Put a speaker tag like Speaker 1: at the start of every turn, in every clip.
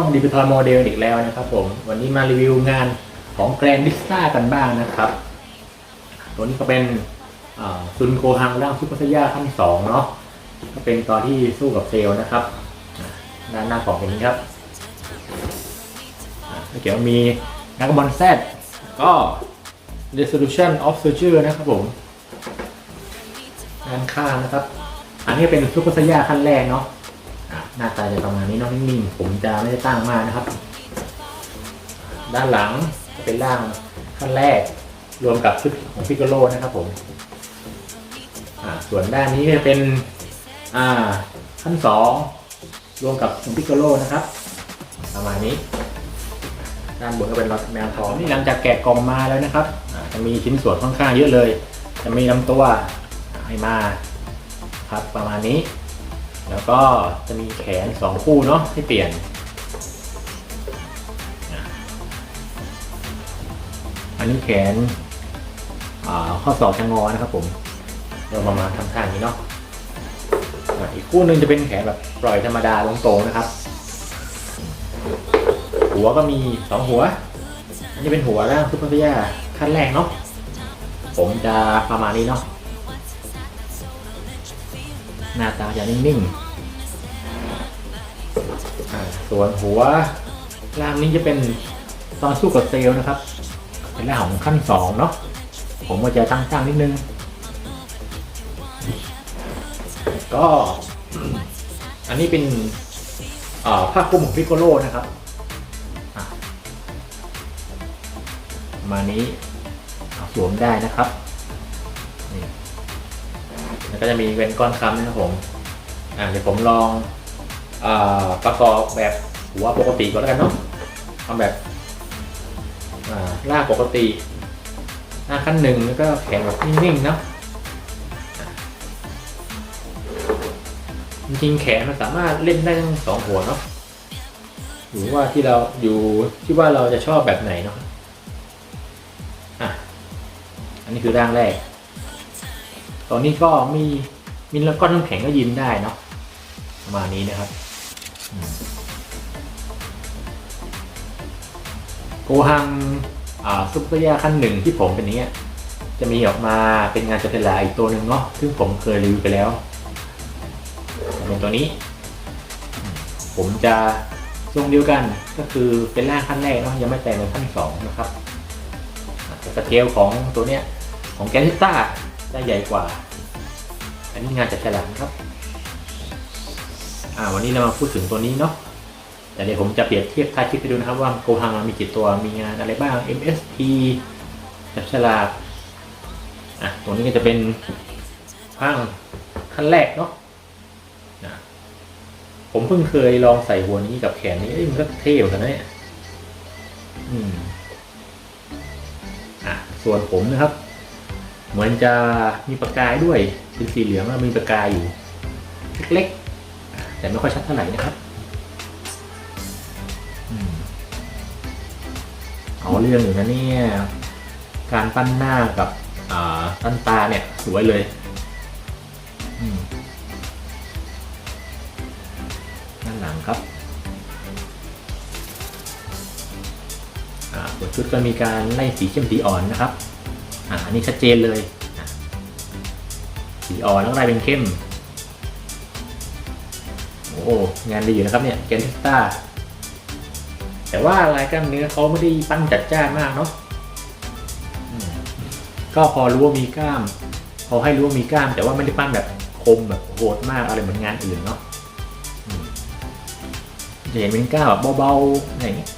Speaker 1: องดิจิทัลโมเดลอีกแล้วนะครับผม วันนี้มารีวิวงานของแกรนดิสตากันบ้างนะครับ ตัวนี้ก็เป็นซุนโกฮังร่างซุปเปอร์ไซยาขั้นสองเนาะก็เป็นตอนที่สู้กับเซลนะครับ ด้านหน้ากล่องเป็นนี้ครับเกี่ยวมีนักบอลแซดก็ resolution of surgery นะครับผมด้านข้างนะครับ อันนี้เป็นซุปเปอร์ไซยาขั้นแรกเนาะ หน้าตาจะประมาณนี้น้องนิ่งๆผมจะไม่ได้ตั้งมากนะครับ ด้านหลังจะเป็นร่างขั้นแรกรวมกับชุดของพิกโลนะครับผมส่วนด้านนี้จะเป็นขั้นสองรวมกับของพิกโลนะครับ ประมาณนี้ ด้านบนก็เป็นรถแมวทองนี่หลังจากแกะกล่องมาแล้วนะครับจะมีชิ้นส่วนค่อนข้างเยอะเลย จะมีลำตัวให้มาครับประมาณนี้ แล้วก็จะมีแขนสองคู่เนาะให้เปลี่ยน อันนี้แขนข้อศอกจะงอนะครับผมเราประมาณทำท่าอย่างนี้เนาะอีกคู่หนึ่งจะเป็นแขนแบบปล่อยธรรมดาลงโตนะครับ หัวก็มีสองหัว อันนี้เป็นหัวร่างซุปเปอร์พยาขั้นแรกเนาะผมจะประมาณนี้เนาะ หน้าตาจะนิ่งๆอ่าส่วนหัวล่างนี้จะเป็นตอนสู้กับเซลล์นะครับ เป็นล่างของขั้นสองเนาะผมก็จะตั้งๆนิดนึง ก็อันนี้เป็นอ่าผ้าคลุมของพิโกโลนะครับอะประมาณนี้เอาสวมได้นะครับนี่ แล้วก็จะมีเป็นก้อนค้ำนะครับผมอ่าเดี๋ยวผมลองอประกอบแบบหัวปกติก็แล้วกันเนาะทำแบบลากปกติหน้าขั้นหนึ่งแล้วก็แขนแบบนิ่งๆเนาะจริงๆแขนมันสามารถเล่นได้ทั้งสองหัวเนาะอยู่ว่าที่เราอยู่ที่ว่าเราจะชอบแบบไหนเนาะอะอันนี้คือร่างแรก ตอนนี้ก็มีมีแล้วก้อนน้ำแข็งก็ยินได้เนาะประมาณนี้นะครับโกฮังซุปเปอร์ยาขั้นหนึ่งที่ผมเป็นอย่างเนี้ยจะมีออกมาเป็นงานจัดเวลาอีกตัวหนึ่งเนาะซึ่งผมเคยรีวิวไปแล้วเป็นตัวนี้ ผมจะทรงเดียวกันก็คือเป็นร่างขั้นแรกเนาะยังไม่แต่งเป็นขั้นสองนะครับสเกลของตัวเนี้ยของแกนิต้า ได้ใหญ่กว่า อันนี้งานจัดฉลากครับ อ่า วันนี้เรามาพูดถึงตัวนี้เนาะแต่เดี๋ยวผมจะเปรียบเทียบค่าคิดไปดูนะครับ ว่าโกฮังมีกี่ตัว มีงานอะไรบ้าง MSP จับฉลาก อะ ตัวนี้ก็จะเป็นข้างขั้นแรกเนาะนะผมเพิ่งเคยลองใส่หัวนี้กับแขนนี้มันก็เท่เหมือนกันนะเนี่ยอืม อะ ส่วนผมนะครับ เหมือนจะมีประกายด้วยเป็นสีเหลืองแล้วมีประกายอยู่ เล็กๆ แต่ไม่ค่อยชัดเท่าไหร่นะครับเอาเรื่องอยู่นะเนี่ย การปั้นหน้ากับอ่าปั้นตาเนี่ยสวยเลยด้านหลังครับอ่าบนชุดก็มีการไล่สีเข้มสีอ่อนนะครับ อ่าอันนี้ชัดเจนเลยสีอ่อนแล้วก็ไล่เป็นเข้ม โอ้งานดีอยู่นะครับเนี่ยแกนทิสตาแต่ว่าลายกล้ามเนื้อเขาไม่ได้ปั้นจัดจ้านมากเนาะก็พอรู้ว่ามีกล้าม พอให้รู้ว่ามีกล้าม แต่ว่าไม่ได้ปั้นแบบคมแบบโหดมากอะไรเหมือนงานอื่นเนาะจะเห็นเป็นกล้ามแบบเบาๆอะไรอย่างเงี้ย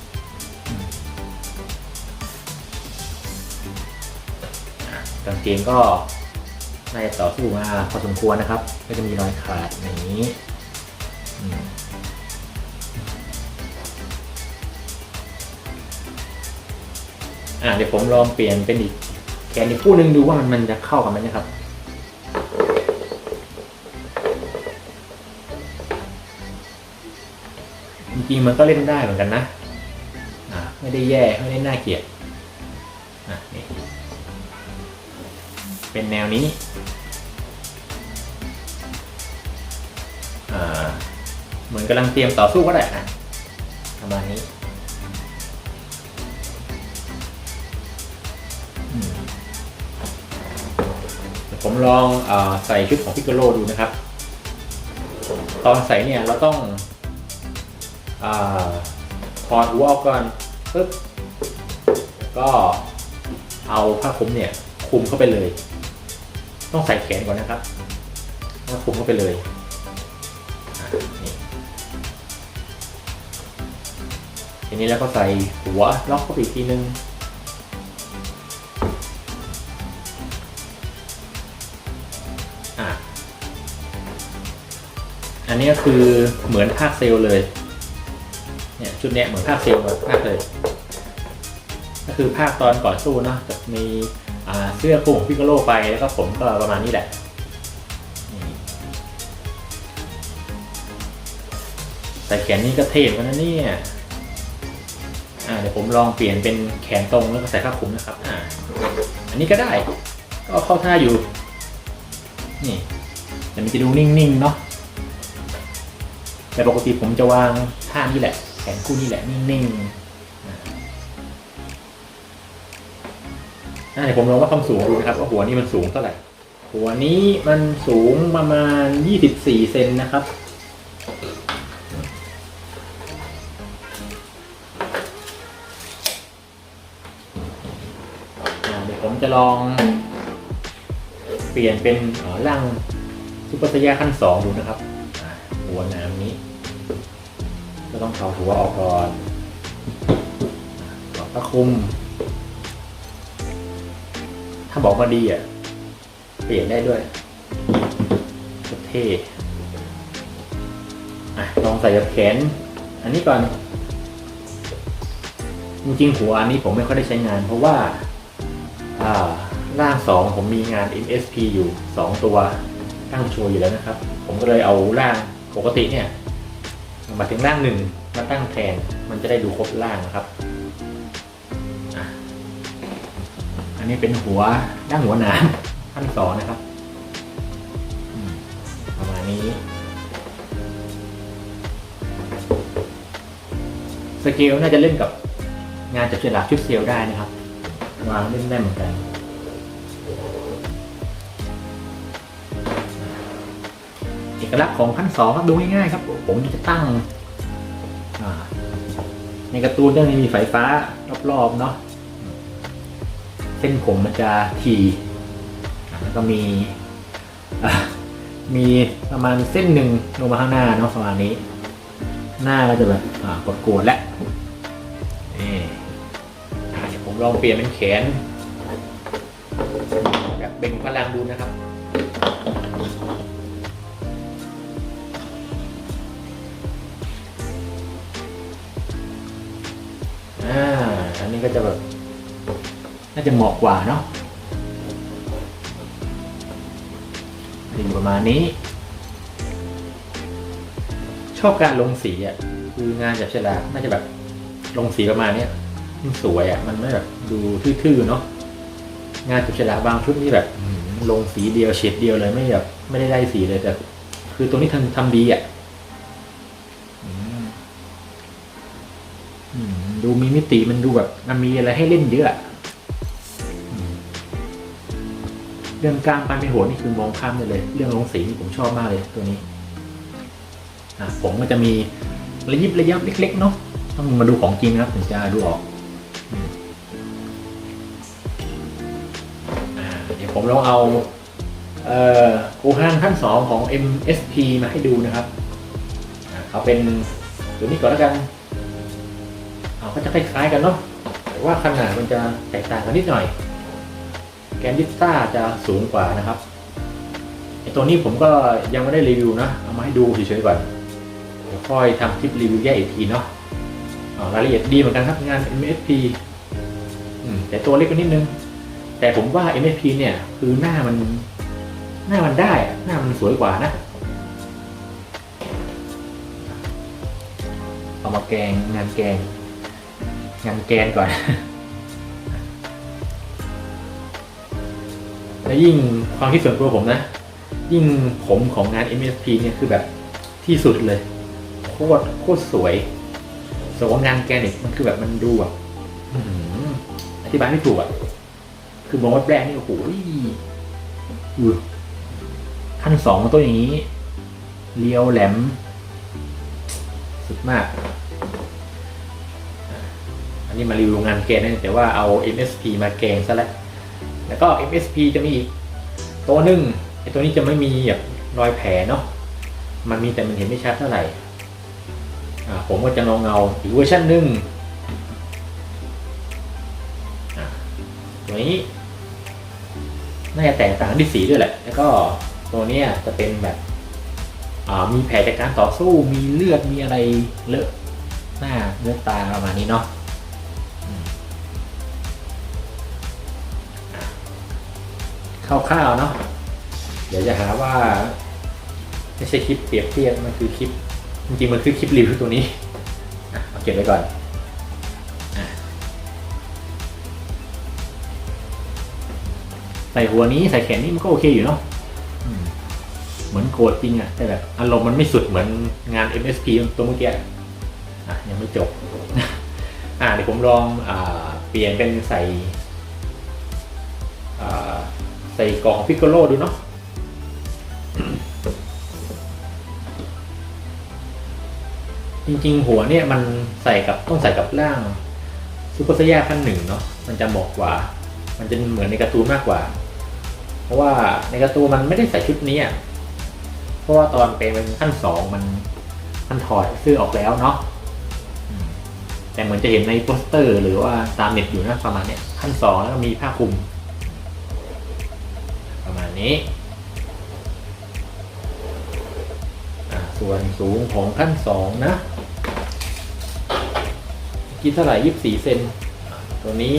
Speaker 1: กางเกงก็น่าจะต่อสู้มาพอสมควรนะครับ ก็จะมีรอยขาดอย่างนี้อ่าเดี๋ยวผมลองเปลี่ยนเป็นอีกแขนอีกคู่หนึ่งดูว่ามันมันจะเข้ากันไหมนะครับจริงๆมันก็เล่นได้เหมือนกันนะ อ่า ไม่ได้แย่ ไม่ได้น่าเกลียด เป็นแนวนี้เหมือนกำลังเตรียมต่อสู้ก็ได้นะประมาณนี้ผมลองอใส่ชุดของพิกโกโลดูนะครับ ตอนใส่เนี่ยเราต้องอถอดหัวออกก่อนปึ๊บแล้วก็เอาผ้าคลุมเนี่ยคลุมเข้าไปเลย ต้องใส่แขนก่อนนะครับ แล้วคลุมเข้าไปเลยทีนี้แล้วก็ใส่หัวล็อกเข้าไปอีกทีนึงอะอันนี้ก็คือเหมือนภาคเซลเลย เนี่ยชุดเนี้ยเหมือนภาคเซลล์มากเลย ก็คือภาคตอนก่อนสู้เนะจะมี เสื้อคลุมพิกโกโลไปแล้วก็ผมก็ประมาณนี้แหละใส่แขนนี่ก็เท่เหมือนกันนะเนี่ยเดี๋ยวผมลองเปลี่ยนเป็นแขนตรงแล้วก็ใส่ผ้าคลุมนะครับออันนี้ก็ได้ ก็เข้าท่าอยู่ นี่แต่มันจะดูนิ่งๆเนาะแต่ปกติผมจะวางท่านี้แหละ แขนคู่นี่แหละนิ่งๆ อะเดี๋ยวผมลองว่าความสูงดูนะครับว่าหัวนี้มันสูงเท่าไหร่ หัวนี้มันสูงประมาณ 24 เซนนะครับ เดี๋ยวผมจะลอง เปลี่ยนเป็นร่างซุปเปอร์สยาขั้นสองดูนะครับ หัวน้ำนี้ ก็ต้องถอดหัวออกก่อนถอดผ้าคุม บอกว่าดีอะ เปลี่ยนได้ด้วยเท่อะลองใส่กับแขน อันนี้ก่อน จริงๆหัวอันนี้ผมไม่ค่อยได้ใช้งาน เพราะว่าอ่างสองผมมีงาน MSP อยู่สองตัวตั้งโชว์อยู่แล้วนะครับ ผมก็เลยเอาร่างปกติเนี่ยมาถึงร่างหนึ่งมาตั้งแทนมันจะได้ดูครบร่างนะครับ อันนี้เป็นหัวร่างหัวหนามขั้นสองนะครับประมาณนี้ สเกลน่าจะเล่นกับงานจับฉลากชุดเซลได้นะครับ วางเล่นได้เหมือนกันเอกลักษณ์ของขั้นสองครับดูง่ายๆครับ ผมจะตั้งในการ์ตูนจะมีไฟฟ้ารอบๆเนาะ เส้นผมมันจะทีแล้วก็มีมีประมาณเส้นหนึ่งลงมาข้างหน้าเนาะประมาณนี้ หน้าก็จะแบบกดโกนๆแล้วนี่เดี๋ยวผมลองเปลี่ยนเป็นแขนแบบเบ่งพลังดูนะครับอ่าอันนี้ก็จะแบบ น่าจะเหมาะกว่าเนาะอยู่ประมาณนี้ ชอบการลงสีอะ คืองานจับฉลากน่าจะแบบลงสีประมาณเนี้ยมันสวยอะ มันไม่แบบดูทื่อๆเนาะงานจับฉลากบางชุดนี่แบบลงสีเดียวเฉดเดียวเลยไม่แบบไม่ได้ได้สีเลยแต่คือตรงนี้ทำทำดีอะดูมีมิติมันดูแบบมันมีอะไรให้เล่นเยอะ เรื่องกล้ามปันเป็นหัวนี่คือมองข้ามไปเลย เรื่องลงสีนี่ผมชอบมากเลยตัวนี้อะผมมันจะมีระยิบระยับเล็กๆเนาะต้องมาดูของจริงนะครับถึงจะดูออกเดี๋ยวผมลองเอาเออคูฮันขั้นสองของ MSP มาให้ดูนะครับอ่าเอาเป็นตัวนี้ก่อนแล้วกันเอาก็จะคล้ายๆกันเนาะแต่ว่าขนาดมันจะแตกต่างกันนิดหน่อย แกนดิสซ่าจะสูงกว่านะครับไอตัวนี้ผมก็ยังไม่ได้รีวิวนะ เอามาให้ดูเฉยๆก่อนเดี๋ยวค่อยทำคลิปรีวิวแยกอีกทีเนาะรายละเอียดดีเหมือนกันครับงาน MSP อืมแต่ตัวเล็กกว่านิดนึง แต่ผมว่า MSP เนี่ยคือหน้ามัน หน้ามันได้ หน้ามันสวยกว่านะ เอามาแกงงานแกง งานแกนก่อน และยิ่งความคิดส่วนตัวผมนะ ยิ่งผมของงาน MSP เนี่ยคือแบบที่สุดเลย โคตรโคตรสวยส่วนว่างานแกเนี่ยมันคือแบบมันดูแบบอธิบายไม่ถูกอะ คือมองว่าแรนนี่โอ้โหอือขั้นสองมันต้องอย่างนี้ เลียวแหลม สุดมาก อันนี้มารีวิวงานแกนนะแต่ว่าเอา MSP มาแกงซะแล้ว แล้วก็ MSP จะมีอีกตัวหนึ่งไอตัวนี้จะไม่มีแบบรอยแผลเนาะมันมีแต่มันเห็นไม่ชัดเท่าไหร่ผมก็จะลองเอาอีกเวอร์ชันหนึ่งตัวนี้น่าจะแตกต่างกันที่สีด้วยแหละ แล้วก็ตัวเนี้ยจะเป็นแบบมีแผลจากการต่อสู้มีเลือดมีอะไรเลอะหน้าเลือดตาประมาณนี้เนาะ ร่าวๆเนาะเดี๋ยวจะหาว่า ไม่ใช่คลิปเปรียบเทียบมันคือคลิปจริงๆมันคือคลิปรีวิวตัวนี้เอาเก็บไว้ก่อนอใส่หัวนี้ใส่แขนนี้มันก็โอเคอยู่เนาะเหมือนโกรธจริงอะแต่แบบอารมณ์มันไม่สุดเหมือนงาน MSP ตัวเมื่อกี้อะยังไม่จบ อะเดี๋ยวผมลองอ่าเปลี่ยนเป็นใส่ ใส่กล่องพิกโกโลดูเนาะจริงๆ หัวเนี่ยมันใส่กับต้องใส่กับร่างซูเปอร์ไซย่าขั้นหนึ่งเนาะมันจะเหมาะกว่า มันจะเหมือนในการ์ตูนมากกว่า เพราะว่าในการ์ตูนมันไม่ได้ใส่ชุดนี้อะเพราะว่าตอนเป็นขั้นสองมันมันถอดเสื้อออกแล้วเนาะแต่เหมือนจะเห็นในโปสเตอร์ หรือว่าตามเน็ตอยู่นะประมาณเนี้ยขั้นสองแล้วก็มีผ้าคลุม นี้ส่วนสูงของขั้นสองนะคิดเท่าไหร่ยี่สิบสี่เซนตัวนี้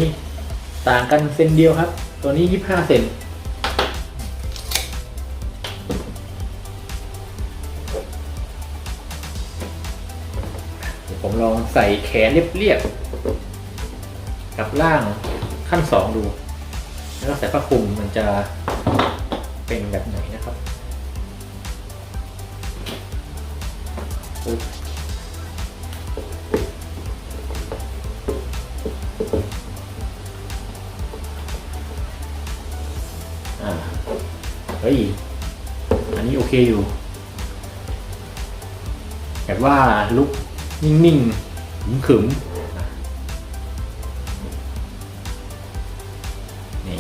Speaker 1: ต่างกันเซนเดียวครับ ตัวนี้ยี่สิบห้าเซนผมลองใส่แขนเรียบๆกับล่างขั้นสองดู แล้วใส่ผ้าคลุมมันจะ เป็นแบบไหนนะครับปึ๊บอ่าเฮ้ย อันนี้โอเคอยู่ แบบว่าลุกนิ่งๆขึมๆนี่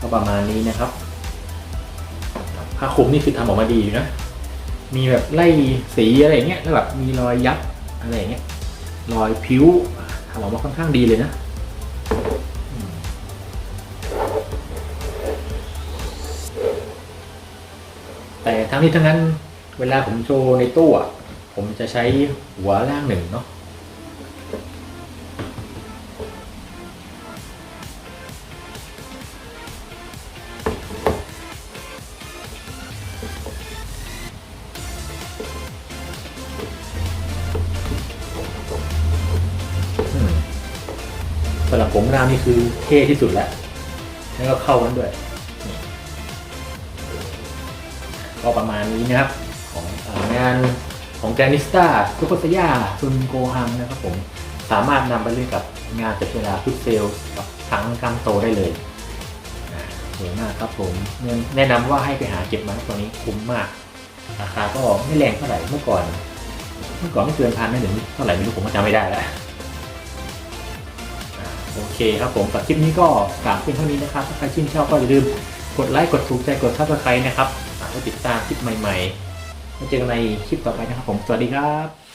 Speaker 1: ก็ประมาณนี้นะครับ ผ้าคลุมนี่คือทำออกมาดีอยู่นะ มีแบบไล่สีอะไรเงี้ยแล้วแบบมีรอยยับอะไรเงี้ย รอยผิวทำออกมาค่อนข้างดีเลยนะแต่ทั้งนี้ทั้งนั้นเวลาผมโชว์ในตู้อะผมจะใช้หัวล่างหนึ่งเนาะ สำหรับผมรามนี่คือเท่ที่สุดแล้วแล้วก็เข้ากันด้วยก็ประมาณนี้นะครับ ของงานของแกนิสตาซุปเปอร์สยาซุนโกฮังนะครับผมสามารถนำไปเล่นกับงานจัดเวลาฟุตเซลกับทั้งกังโตได้เลยสวยมากครับผมแนะนำว่าให้ไปหาเก็บมาตัวนี้คุ้มมากราคาก็ไม่แรงเท่าไหร่เมื่อก่อน เมื่อก่อนไม่เกินพันนะเดี๋ยวเท่าไหร่ไม่รู้ผมก็จำไม่ได้แล้ว เคครับผมกับคลิปนี้ก็ฝากเพียงเท่านี้นะครับ ถ้าใครชื่นชอบก็อย่าลืมกดไลค์กดถูกใจกดซับสไครต์นะครับอ่าเพื่อติดตามคลิปใหม่ๆมาเจอกันในคลิปต่อไปนะครับผม สวัสดีครับ